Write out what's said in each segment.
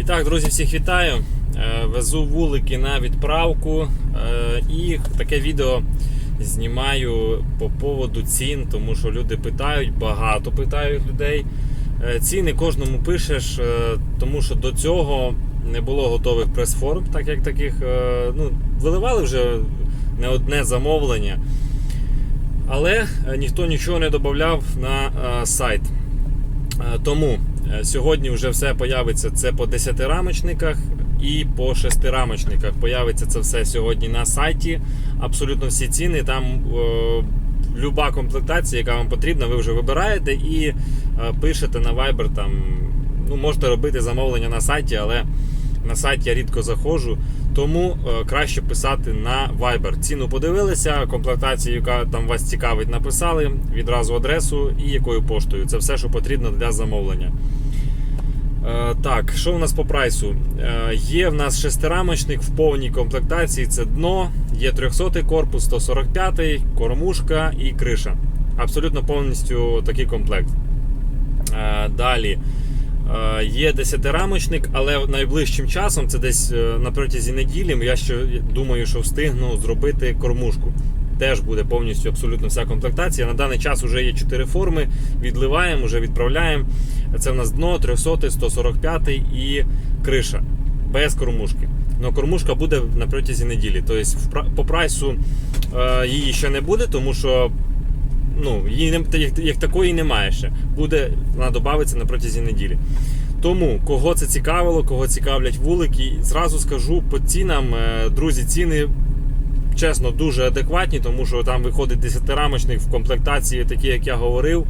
І так, друзі, всіх вітаю. Е, Везу вулики на відправку е, і таке відео знімаю по поводу цін, тому що люди питають, багато питають людей. Е, Ціни кожному пишеш, тому що до цього не було готових прес-форм, так як таких. Ну, виливали вже не одне замовлення. Але ніхто нічого не додавав на сайт. Тому сьогодні вже все появиться це по 10 рамочниках і по 6 рамочниках. Появиться це все сьогодні на сайті. Абсолютно всі ціни. Там е, люба комплектація, яка вам потрібна, ви вже вибираєте і е, пишете на Viber. Там, ну, можете робити замовлення на сайті, але на сайт я рідко заходжу. Тому е, краще писати на Viber. Ціну подивилися, комплектацію, яка там вас цікавить, написали, відразу адресу і якою поштою. Це все, що потрібно для замовлення. Е, так, що у нас по прайсу? Е, є в нас шестирамочник в повній комплектації. Це дно, є 300 корпус, 145-й, кормушка і криша. Абсолютно повністю такий комплект. Далі. Е, Є 10-рамочник, але найближчим часом, це десь е, на протязі неділі, я ще думаю, що встигну зробити кормушку. Теж буде повністю абсолютно вся комплектація. На даний час вже є 4 форми. Відливаємо, вже відправляємо. Це в нас дно 300, 145 і криша без кормушки. Но кормушка буде на протязі неділі. Тобто по прайсу е, її ще не буде, тому що ну, її не, як, як такої немає ще. Буде, вона додається на протязі неділі. Тому, кого це цікавило, кого цікавлять вулики, зразу скажу по цінам, е, друзі, ціни чесно дуже адекватні, тому що там виходить 10-рамочник в комплектації, такі, як я говорив,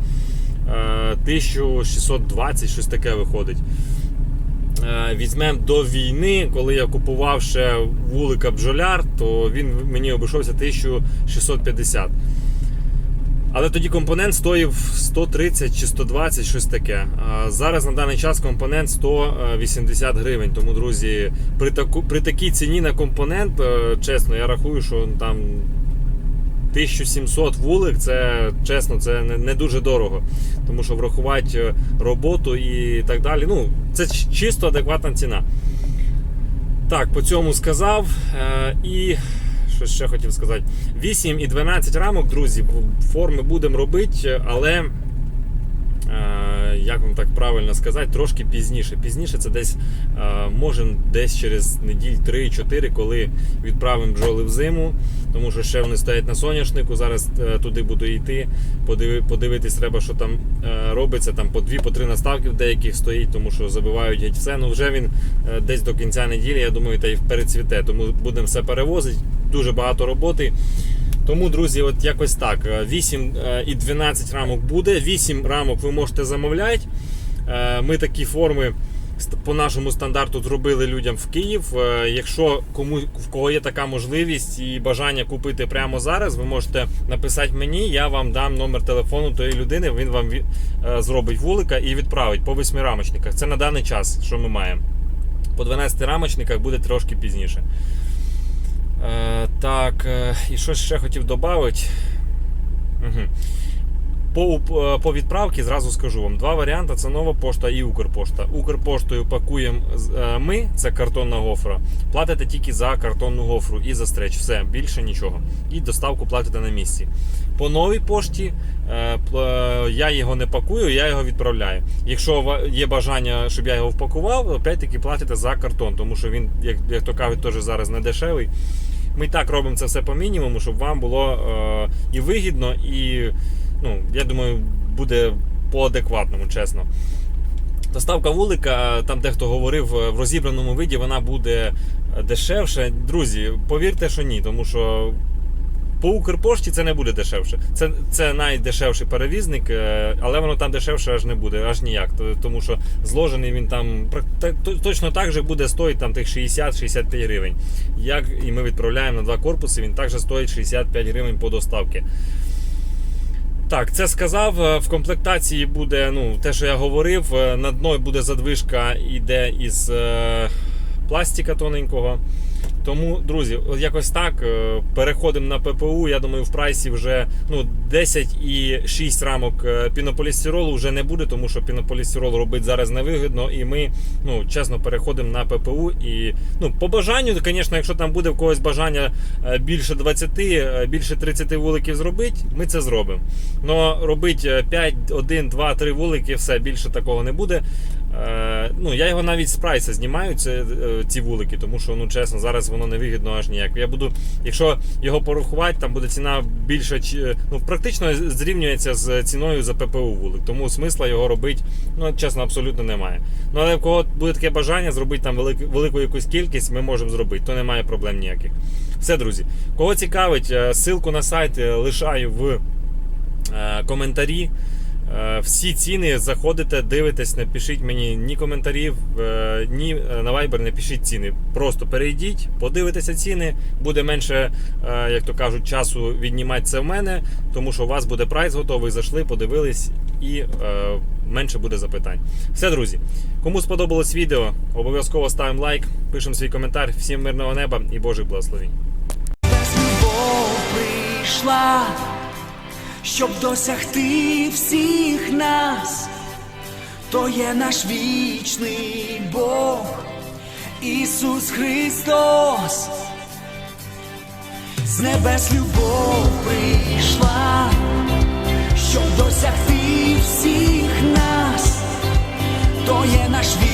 е, 1620, щось таке виходить. Е, Візьмемо до війни, коли я купував ще вулика бджоляр, то він мені обійшовся 1650. Але тоді компонент стоїв 130 чи 120, щось таке. Зараз на даний час компонент 180 гривень. Тому, друзі, при таку при такій ціні на компонент, е, чесно, я рахую, що там 1700 вулик, це чесно, це не, не дуже дорого. Тому що врахувати е, роботу і так далі. Ну, це чисто адекватна ціна. Так, по цьому сказав. Е, і що ще хотів сказати? 8 і 12 рамок, друзі, форми будемо робити, але. е, Як вам так правильно сказати, трошки пізніше. Пізніше це десь е, може десь через неділь 3-4, коли відправимо бджоли в зиму, тому що ще вони стоять на соняшнику. Зараз е, туди буду йти, подивитись, треба, що там робиться. Там по дві, по наставки в деяких стоїть, тому що забивають геть все. Ну вже він десь до кінця неділі, я думаю, та й перецвіте. Тому будемо все перевозити. Дуже багато роботи. Тому, друзі, от якось так. 8 е, і 12 рамок буде. 8 рамок ви можете замовляти. Е, Ми такі форми по нашому стандарту зробили людям в Київ. Е, Якщо кому в кого є така можливість і бажання купити прямо зараз, ви можете написати мені, я вам дам номер телефону тої людини, він вам е, зробить вулика і відправить по 8 рамочниках. Це на даний час, що ми маємо. По 12 рамочниках буде трошки пізніше. Так, е, і що ще хотів додати. Угу. По, е, по відправці зразу скажу вам два варіанти: це нова пошта і Укрпошта. Укрпоштою пакуємо е, ми, це картонна гофра. Платите тільки за картонну гофру і за стреч. Все, більше нічого. І доставку платите на місці. По новій пошті я його не пакую, я його відправляю. Якщо є бажання, щоб я його впакував, опять-таки платите за картон, тому що він, як то кажуть, теж зараз не дешевий. Ми і так робимо це все по мінімуму, щоб вам було е, і вигідно, і ну, я думаю, буде по адекватному, чесно. Доставка вулика, там дехто говорив, е, в розібраному виді вона буде дешевше. Друзі, повірте, що ні, тому що по Укрпошті це не буде дешевше. Це, це найдешевший перевізник, е, але воно там дешевше аж не буде, аж ніяк. Тому що зложений він там точно так же буде стоїти там тих 60-65 гривень. Як і ми відправляємо на два корпуси, він також стоїть 65 гривень по доставці. Так, це сказав. Е, В комплектації буде ну, те, що я говорив. е, На дно буде задвижка, іде із пластика тоненького. Тому, друзі, от якось так. е, Переходимо на ППУ. Я думаю, в прайсі вже ну, 10,6 рамок е, пінополістиролу вже не буде, тому що пінополістирол робити зараз невигідно. І ми, ну, чесно, переходимо на ППУ. І ну, по бажанню, звісно, якщо там буде в когось бажання е, більше 20, е, більше 30 вуликів зробити, ми це зробимо. Но робити 5, 1, 2, 3 вулики, все більше такого не буде. Ну, я його навіть з прайса знімаю, це, ці вулики, тому що, ну чесно, зараз воно не вигідно аж ніяк. Я буду, якщо його порахувати, там буде ціна більше, ну, практично зрівнюється з ціною за ППУ вулик. Тому смисла його робити, ну, чесно, абсолютно немає. Ну, але в кого буде таке бажання зробити там велику, велику якусь кількість, ми можемо зробити, то немає проблем ніяких. Все, друзі. Кого цікавить, е, ссылку на сайт е, лишаю в е, коментарі. Е, Всі ціни заходите, дивитесь, не пишіть мені ні коментарів, е, ні е, на Viber не пишіть ціни. Просто перейдіть, подивитеся ціни, буде менше, як то кажуть, часу віднімати це в мене, тому що у вас буде прайс готовий, зайшли, подивились і менше буде запитань. Все, друзі. Кому сподобалось відео, обов'язково ставимо лайк, пишемо свій коментар. Всім мирного неба і Божих благословень. Прийшла, щоб досягти всіх нас, то є наш вічний Бог, Ісус Христос, з небес любов прийшла, щоб досягти всіх нас, то є наш вічний.